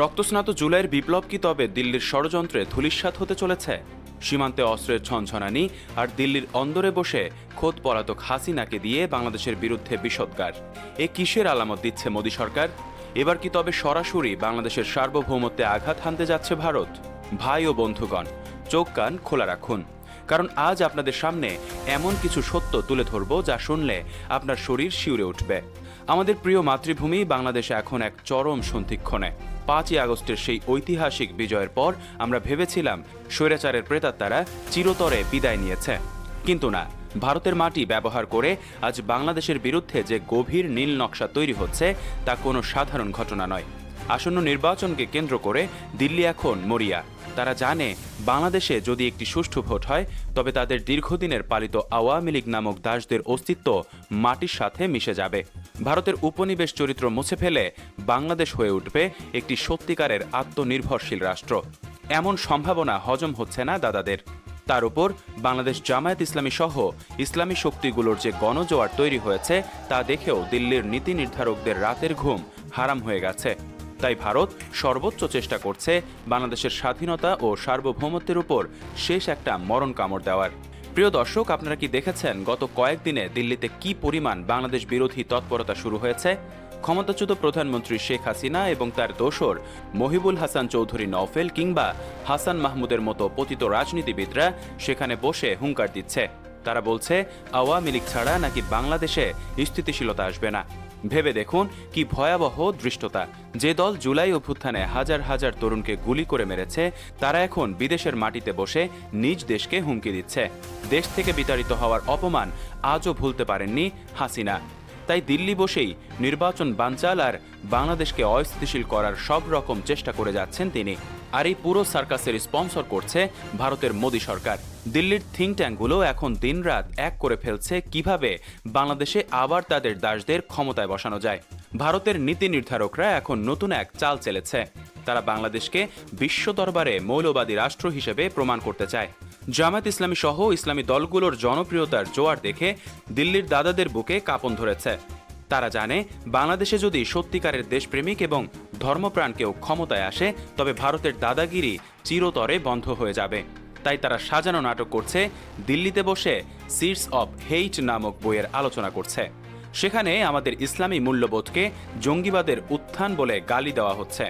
রক্তস্নাত জুলাইয়ের বিপ্লব কি তবে দিল্লির ষড়যন্ত্রে ধূলিসাৎ হতে চলেছে? সীমান্তে অস্ত্রের ছনছনানি আর দিল্লির অন্দরে বসে খোদ পলাতক হাসিনাকে দিয়ে বাংলাদেশের বিরুদ্ধে বিষদগার এ কিসের আলামত দিচ্ছে মোদী সরকার? এবার কি তবে সরাসরি বাংলাদেশের সার্বভৌমত্বে আঘাত হানতে যাচ্ছে ভারত? ভাই ও বন্ধুগণ, চোখ কান খোলা রাখুন। কারণ আজ আপনাদের সামনে এমন কিছু সত্য তুলে ধরব যা শুনলে আপনার শরীর শিউরে উঠবে। আমাদের প্রিয় মাতৃভূমি বাংলাদেশে এখন এক চরম সন্ধিক্ষণে। পাঁচই আগস্টের সেই ঐতিহাসিক বিজয়ের পর আমরা ভেবেছিলাম স্বৈরাচারের প্রেতাত্মারা চিরতরে বিদায় নিয়েছে। কিন্তু না, ভারতের মাটি ব্যবহার করে আজ বাংলাদেশের বিরুদ্ধে যে গভীর নীল নকশা তৈরি হচ্ছে, তা কোনো সাধারণ ঘটনা নয়। আসন্ন নির্বাচনকে কেন্দ্র করে দিল্লি এখন মরিয়া। তারা জানে বাংলাদেশে যদি একটি সুষ্ঠু ভোট হয়, তবে তাদের দীর্ঘদিনের পালিত আওয়ামী লীগ নামক দাসদের অস্তিত্ব মাটির সাথে মিশে যাবে। ভারতের উপনিবেশ চরিত্র মুছে ফেলে বাংলাদেশ হয়ে উঠবে একটি সত্যিকারের আত্মনির্ভরশীল রাষ্ট্র। এমন সম্ভাবনা হজম হচ্ছে না দাদাদের। তার উপর বাংলাদেশ জামায়াত ইসলামী সহ ইসলামী শক্তিগুলোর যে গণজোয়ার তৈরি হয়েছে, তা দেখেও দিল্লির নীতি নির্ধারকদের রাতের ঘুম হারাম হয়ে গেছে। তাই ভারত সর্বোচ্চ চেষ্টা করছে বাংলাদেশের স্বাধীনতা ও সার্বভৌমত্বের উপর শেষ একটা মরণ কামড় দেওয়ার। প্রিয় দর্শক, আপনারা কি দেখেছেন গত কয়েকদিনে দিল্লিতে কি পরিমাণ বাংলাদেশ বিরোধী তৎপরতা শুরু হয়েছে? ক্ষমতাচ্যুত প্রধানমন্ত্রী শেখ হাসিনা এবং তার দোসর মহিবুল হাসান চৌধুরী নওফেল কিংবা হাসান মাহমুদের মতো পতিত রাজনীতিবিদরা সেখানে বসে হুঙ্কার দিচ্ছে। তারা বলছে, আওয়ামী লীগ ছাড়া নাকি বাংলাদেশে স্থিতিশীলতা আসবে না। ভেবে দেখুন কি ভয়াবহ দৃষ্টতা। যে দল জুলাই অভ্যুত্থানে হাজার হাজার তরুণকে গুলি করে মেরেছে, তারা এখন বিদেশের মাটিতে বসে নিজ দেশকে হুমকি দিচ্ছে। দেশ থেকে বিতাড়িত হওয়ার অপমান আজও ভুলতে পারেননি হাসিনা। তাই দিল্লি বসেই নির্বাচন বানচাল আর বাংলাদেশকে অস্থিতিশীল করার সব রকম চেষ্টা করে যাচ্ছেন তিনি। আর এই পুরো সার্কাসের স্পন্সর করছে ভারতের মোদী সরকার। দিল্লির থিঙ্ক ট্যাঙ্কগুলো এখন দিনরাত এক করে ফেলছে কীভাবে বাংলাদেশে আবার তাদের দাসদের ক্ষমতায় বসানো যায়। ভারতের নীতি নির্ধারকরা এখন নতুন এক চাল চেলেছে। তারা বাংলাদেশকে বিশ্ব দরবারে মৌলবাদী রাষ্ট্র হিসেবে প্রমাণ করতে চায়। জামাত ইসলামী সহ ইসলামী দলগুলোর জনপ্রিয়তার জোয়ার দেখে দিল্লির দাদাদের বুকে কাঁপন ধরেছে। তারা জানে, বাংলাদেশে যদি সত্যিকারের দেশপ্রেমিক এবং ধর্মপ্রাণ কেউ ক্ষমতায় আসে, তবে ভারতের দাদাগিরি চিরতরে বন্ধ হয়ে যাবে। তাই তারা সাজানো নাটক করছে, দিল্লিতে বসে সিটস অব হেইট নামক বইয়ের আলোচনা করছে। সেখানে আমাদের ইসলামী মূল্যবোধকে জঙ্গিবাদের উত্থান বলে গালি দেওয়া হচ্ছে।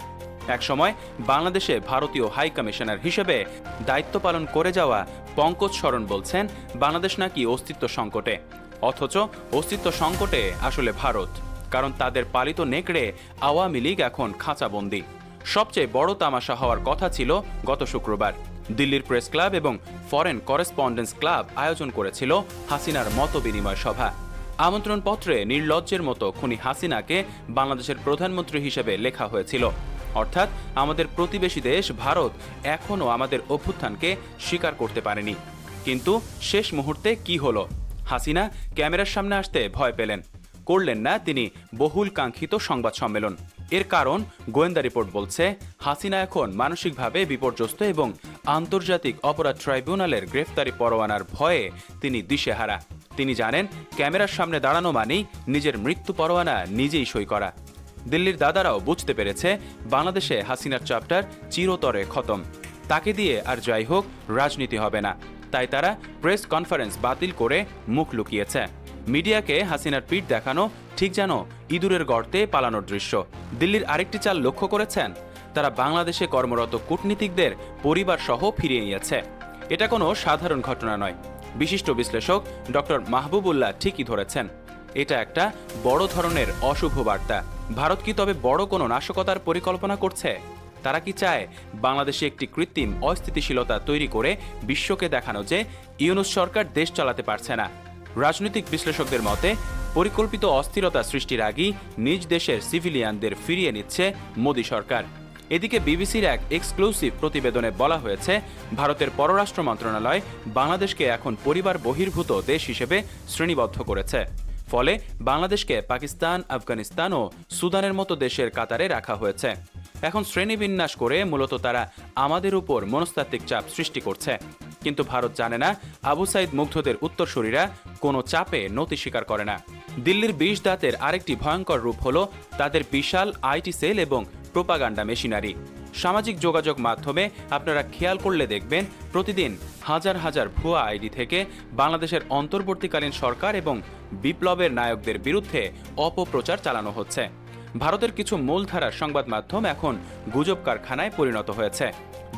একসময় বাংলাদেশে ভারতীয় হাই কমিশনার হিসেবে দায়িত্ব পালন করে যাওয়া পঙ্কজ শরণ বলছেন, বাংলাদেশ নাকি অস্তিত্ব সংকটে। অথচ অস্তিত্ব সংকটে আসলে ভারত, কারণ তাদের পালিত নেকড়ে আওয়ামী লীগ এখন খাঁচাবন্দি। সবচেয়ে বড় তামাশা হওয়ার কথা ছিল গত শুক্রবার। দিল্লির প্রেস ক্লাব এবং ফরেন করেসপন্ডেন্স ক্লাব আয়োজন করেছিল হাসিনার মত বিনিময় সভা। আমন্ত্রণপত্রে নির্লজ্জের মতো খুনি হাসিনাকে বাংলাদেশের প্রধানমন্ত্রী হিসেবে লেখা হয়েছিল। অর্থাৎ আমাদের প্রতিবেশী দেশ ভারত এখনও আমাদের অভ্যুত্থানকে স্বীকার করতে পারেনি। কিন্তু শেষ মুহূর্তে কি হলো? হাসিনা ক্যামেরার সামনে আসতে ভয় পেলেন। করলেন না তিনি বহুল কাঙ্ক্ষিত সংবাদ সম্মেলন। এর কারণ গোয়েন্দা রিপোর্ট বলছে, হাসিনা এখন মানসিকভাবে বিপর্যস্ত এবং আন্তর্জাতিক অপরাধ ট্রাইব্যুনালের গ্রেফতারি পরোয়ানার ভয়ে তিনি দিশেহারা। তিনি জানেন, ক্যামেরার সামনে দাঁড়ানো মানেই নিজের মৃত্যু পরোয়ানা নিজেই সই করা। দিল্লির দাদারাও বুঝতে পেরেছে, বাংলাদেশে হাসিনার চাপটার চিরতরে খতম। তাকে দিয়ে আর যাই হোক, রাজনীতি হবে না। তাই তারা প্রেস কনফারেন্স বাতিল করে মুখ লুকিয়েছে। মিডিয়াকে হাসিনার পিঠ দেখানো ঠিক যেন ইঁদুরের গর্তে পালানোর দৃশ্য। দিল্লির আরেকটি চাল লক্ষ্য করেছেন? তারা বাংলাদেশে কর্মরত কূটনীতিকদের পরিবার সহ ফিরিয়ে নিয়েছে। এটা কোনো সাধারণ ঘটনা নয়। বিশিষ্ট বিশ্লেষক ডক্টর মাহবুবুল্লাহ ঠিকই ধরেছেন। এটা একটা বড় ধরনের অশুভ বার্তা। ভারত কি তবে বড় কোনো নাশকতার পরিকল্পনা করছে? তারা কি চায়? বাংলাদেশে একটি কৃত্রিম অস্থিতিশীলতা তৈরি করে বিশ্বকে দেখানো যে ইউনুস সরকার দেশ চালাতে পারছে না। রাজনৈতিক বিশ্লেষকদের মতে, পরিকল্পিত অস্থিরতা সৃষ্টির আগেই নিজ দেশের সিভিলিয়ানদের ফিরিয়ে নিচ্ছে মোদী সরকার। এদিকে বিবিসির এক এক্সক্লুসিভ প্রতিবেদনে বলা হয়েছে, ভারতের পররাষ্ট্র মন্ত্রণালয় বাংলাদেশকে এখন পরিবার বহির্ভূত দেশ হিসেবে শ্রেণীবদ্ধ করেছে। ফলে বাংলাদেশকে পাকিস্তান, আফগানিস্তান ও সুদানের মতো দেশের কাতারে রাখা হয়েছে। এখন শ্রেণীবিন্যাস করে মূলত তারা আমাদের উপর মনস্তাত্ত্বিক চাপ সৃষ্টি করছে। কিন্তু ভারত জানে না, আবু সাইদ মুগ্ধদের উত্তরসূরিরা কোনো চাপে নতি স্বীকার করে না। দিল্লির বিষ দাঁতের আরেকটি ভয়ঙ্কর রূপ হলো তাদের বিশাল আইটি সেল এবং প্রোপাগান্ডা মেশিনারি। সামাজিক যোগাযোগ মাধ্যমে আপনারা খেয়াল করলে দেখবেন, প্রতিদিন হাজার হাজার ভুয়া আইডি থেকে বাংলাদেশের অন্তর্বর্তীকালীন সরকার এবং বিপ্লবের নায়কদের বিরুদ্ধে অপপ্রচার চালানো হচ্ছে। ভারতের কিছু মূলধারার সংবাদ মাধ্যম এখন গুজব কারখানায় পরিণত হয়েছে।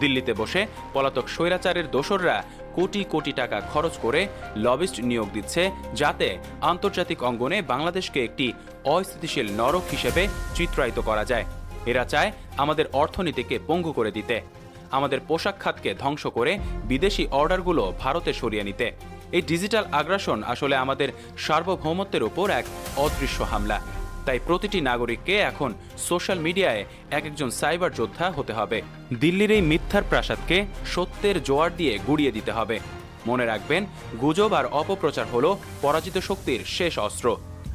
দিল্লিতে বসে পলাতক স্বৈরাচারের দোসররা কোটি কোটি টাকা খরচ করে লবিস্ট নিয়োগ দিচ্ছে, যাতে আন্তর্জাতিক অঙ্গনে বাংলাদেশকে একটি অস্থিতিশীল নরক হিসেবে চিত্রায়িত করা যায়। এরা চায় আমাদের অর্থনীতিকে পঙ্গু করে দিতে, আমাদের পোশাক খাতকে ধ্বংস করে বিদেশি অর্ডারগুলো ভারতে সরিয়ে নিতে। এই ডিজিটাল আগ্রাসন আসলে আমাদের সার্বভৌমত্বের উপর এক অদৃশ্য হামলা। তাই প্রতিটি নাগরিককে এখন সোশ্যাল মিডিয়ায় এক একজন সাইবার যোদ্ধা হতে হবে। দিল্লির এই মিথ্যার প্রাসাদকে সত্যের জোয়ার দিয়ে গুড়িয়ে দিতে হবে। মনে রাখবেন, গুজব আর অপপ্রচার হলো পরাজিত শক্তির শেষ অস্ত্র।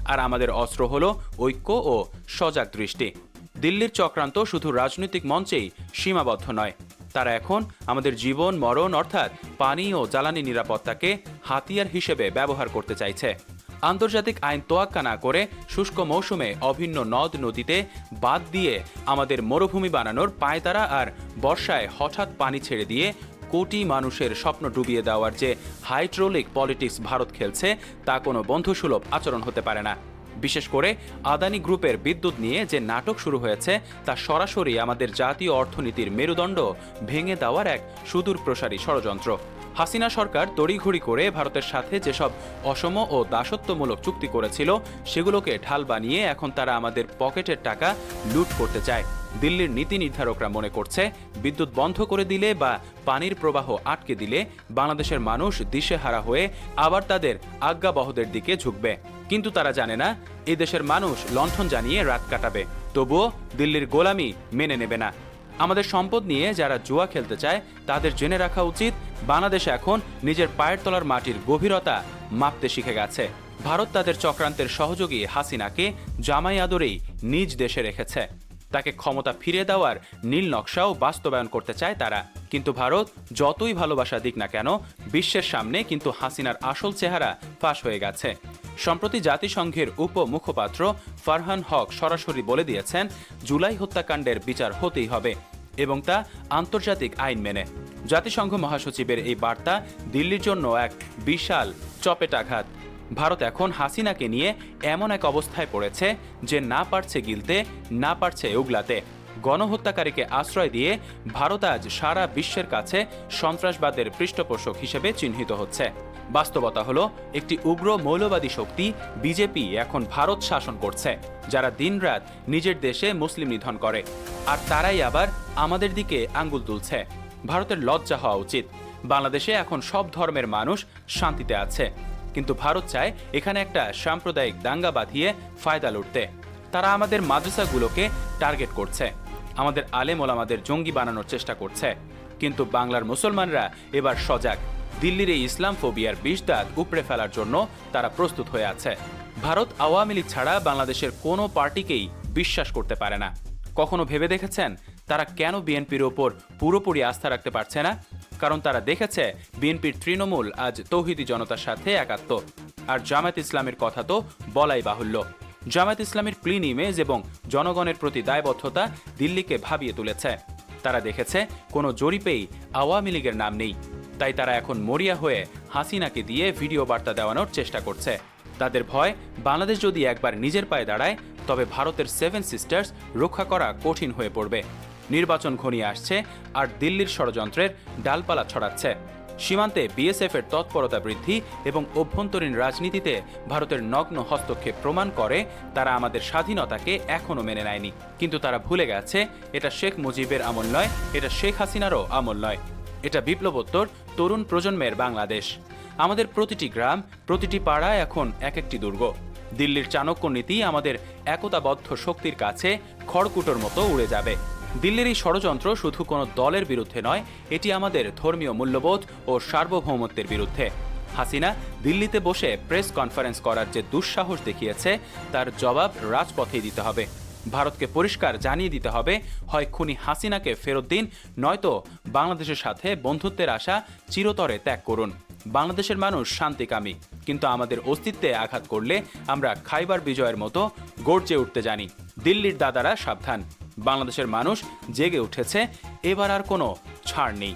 আর আমাদের অস্ত্র হলো ঐক্য ও সজাগ দৃষ্টি। দিল্লির চক্রান্ত শুধু রাজনৈতিক মঞ্চেই সীমাবদ্ধ নয়। তারা এখন আমাদের জীবন, মরণ অর্থাৎ পানি ও জ্বালানি নিরাপত্তাকে হাতিয়ার হিসেবে ব্যবহার করতে চাইছে। আন্তর্জাতিক আইন তোয়াক্কা না করে শুষ্ক মৌসুমে অভিন্ন নদ নদীতে বাদ দিয়ে আমাদের মরুভূমি বানানোর পায়তারা আর বর্ষায় হঠাৎ পানি ছেড়ে দিয়ে কোটি মানুষের স্বপ্ন ডুবিয়ে দেওয়ার যে হাইড্রোলিক পলিটিক্স ভারত খেলছে, তা কোনো বন্ধুসুলভ আচরণ হতে পারে না। বিশেষ করে আদানি গ্রুপের বিদ্যুৎ নিয়ে যে নাটক শুরু হয়েছে, তা সরাসরি আমাদের জাতীয় অর্থনীতির মেরুদণ্ড ভেঙে দেওয়ার এক সুদূর প্রসারী ষড়যন্ত্র। হাসিনা সরকার তড়িঘড়ি করে ভারতের সাথে যেসব অসম ও দাসত্বমূলক চুক্তি করেছিল, সেগুলোকে ঢাল বানিয়ে এখন তারা আমাদের পকেটের টাকা লুট করতে চায়। দিল্লির নীতি নির্ধারকরা মনে করছে, বিদ্যুৎ বন্ধ করে দিলে বা পানির প্রবাহ আটকে দিলে বাংলাদেশের মানুষ দিশেহারা হয়ে আবার তাদের আজ্ঞাবহদের দিকে ঝুঁকবে। কিন্তু তারা জানে না এদেশের মানুষ লণ্ঠন জানিয়ে রাত কাটাবে। তবুও দিল্লির গোলামি মেনে নেবে না। আমাদের সম্পদ নিয়ে যারা জুয়া খেলতে চায়, তাদের জেনে রাখা উচিত, বাংলাদেশ এখন নিজের পায়ের তলার মাটির গভীরতা মাপতে শিখে গেছে। ভারত তাদের চক্রান্তের সহযোগী হাসিনাকে জামাই আদরেই নিজ দেশে রেখেছে। তাকে ক্ষমতা ফিরে দেওয়ার নীল নকশাও বাস্তবায়ন করতে চায় তারা। কিন্তু ভারত যতই ভালোবাসা দিক না কেন, বিশ্বের সামনে কিন্তু হাসিনার আসল চেহারা ফাঁস হয়ে গেছে। সম্প্রতি জাতিসংঘের উপ মুখপাত্র ফারহান হক সরাসরি বলে দিয়েছেন, জুলাই হত্যাকাণ্ডের বিচার হতেই হবে এবং তা আন্তর্জাতিক আইন মেনে। জাতিসংঘ মহাসচিবের এই বার্তা দিল্লির জন্য এক বিশাল চপেটাঘাত। ভারত এখন হাসিনাকে নিয়ে এমন এক অবস্থায় পড়েছে যে না পারছে গিলতে, না পারছে উগলাতে। গণহত্যাকারীকে আশ্রয় দিয়ে ভারত আজ সারা বিশ্বের কাছে সন্ত্রাসবাদের পৃষ্ঠপোষক হিসেবে চিহ্নিত হচ্ছে। বাস্তবতা হলো একটি উগ্র মৌলবাদী শক্তি বিজেপি এখন ভারত শাসন করছে, যারা দিনরাত নিজের দেশে মুসলিম নিধন করে। আর তারাই আবার আমাদের দিকে আঙ্গুল তুলছে। ভারতের লজ্জা হওয়া উচিত। বাংলাদেশে এখন সব ধর্মের মানুষ শান্তিতে আছে। কিন্তু ভারত চায় এখানে একটা সাম্প্রদায়িক দাঙ্গা বাঁধিয়ে ফায়দা লুটতে। তারা আমাদের মাদ্রাসাগুলোকে টার্গেট করছে। আমাদের আলেম ওলামাদের জঙ্গি বানানোর চেষ্টা করছে। কিন্তু বাংলার মুসলমানরা এবার সজাগ। দিল্লির এই ইসলাম ফোবিয়ার বিষ দাঁত উপড়ে ফেলার জন্য তারা প্রস্তুত হয়ে আছে। ভারত আওয়ামী লীগ ছাড়া বাংলাদেশের কোনো পার্টিকেই বিশ্বাস করতে পারে না। কখনো ভেবে দেখেছেন? তারা কেন বিএনপির ওপর পুরোপুরি আস্থা রাখতে পারছে না? কারণ তারা দেখেছে, বিএনপির তৃণমূল আজ তৌহিদি জনতার সাথে একাত্ম। আর জামায়াত ইসলামের কথা তো বলাই বাহুল্য। জামায়াত ইসলামের ক্লিন ইমেজ এবং জনগণের প্রতি দায়বদ্ধতা দিল্লিকে ভাবিয়ে তুলেছে। তারা দেখেছে, কোনো জরিপেই আওয়ামী লীগের নাম নেই। তাই তারা এখন মরিয়া হয়ে হাসিনাকে দিয়ে ভিডিও বার্তা দেওয়ানোর চেষ্টা করছে। তাদের ভয়, বাংলাদেশ যদি একবার নিজের পায়ে দাঁড়ায়, তবে ভারতের সেভেন সিস্টার্স রক্ষা করা কঠিন হয়ে পড়বে। নির্বাচন ঘনিয়ে আসছে আর দিল্লির ষড়যন্ত্রের ডালপালা ছড়াচ্ছে। সীমান্তে বিএসএফ এর তৎপরতা বৃদ্ধি এবং অভ্যন্তরীণ রাজনীতিতে ভারতের নগ্ন হস্তক্ষেপ প্রমাণ করে তারা আমাদের স্বাধীনতাকে এখনও মেনে নেয়নি। কিন্তু তারা ভুলে গেছে, এটা শেখ মুজিবের আমল নয়, এটা শেখ হাসিনারও আমল নয়। এটা বিপ্লবোত্তর তরুণ প্রজন্মের বাংলাদেশ। আমাদের প্রতিটি গ্রাম, প্রতিটি পাড়া এখন এক একটি দুর্গ। দিল্লির চাণক্য নীতি আমাদের একতাবদ্ধ শক্তির কাছে খড়কুটোর মতো উড়ে যাবে। দিল্লির এই ষড়যন্ত্র শুধু কোনো দলের বিরুদ্ধে নয়, এটি আমাদের ধর্মীয় মূল্যবোধ ও সার্বভৌমত্বের বিরুদ্ধে। হাসিনা দিল্লিতে বসে প্রেস কনফারেন্স করার যে দুঃসাহস দেখিয়েছে, তার জবাব রাজপথেই দিতে হবে। ভারতকে পরিষ্কার জানিয়ে দিতে হবে, হয় খুনি হাসিনাকে ফেরত দিন, নয়তো বাংলাদেশের সাথে বন্ধুত্বের আশা চিরতরে ত্যাগ করুন। বাংলাদেশের মানুষ শান্তিকামী, কিন্তু আমাদের অস্তিত্বে আঘাত করলে আমরা খাইবার বিজয়ের মতো গর্জে উঠতে জানি। দিল্লির দাদারা সাবধান, বাংলাদেশের মানুষ জেগে উঠেছে, এবার আর কোনো ছাড় নেই।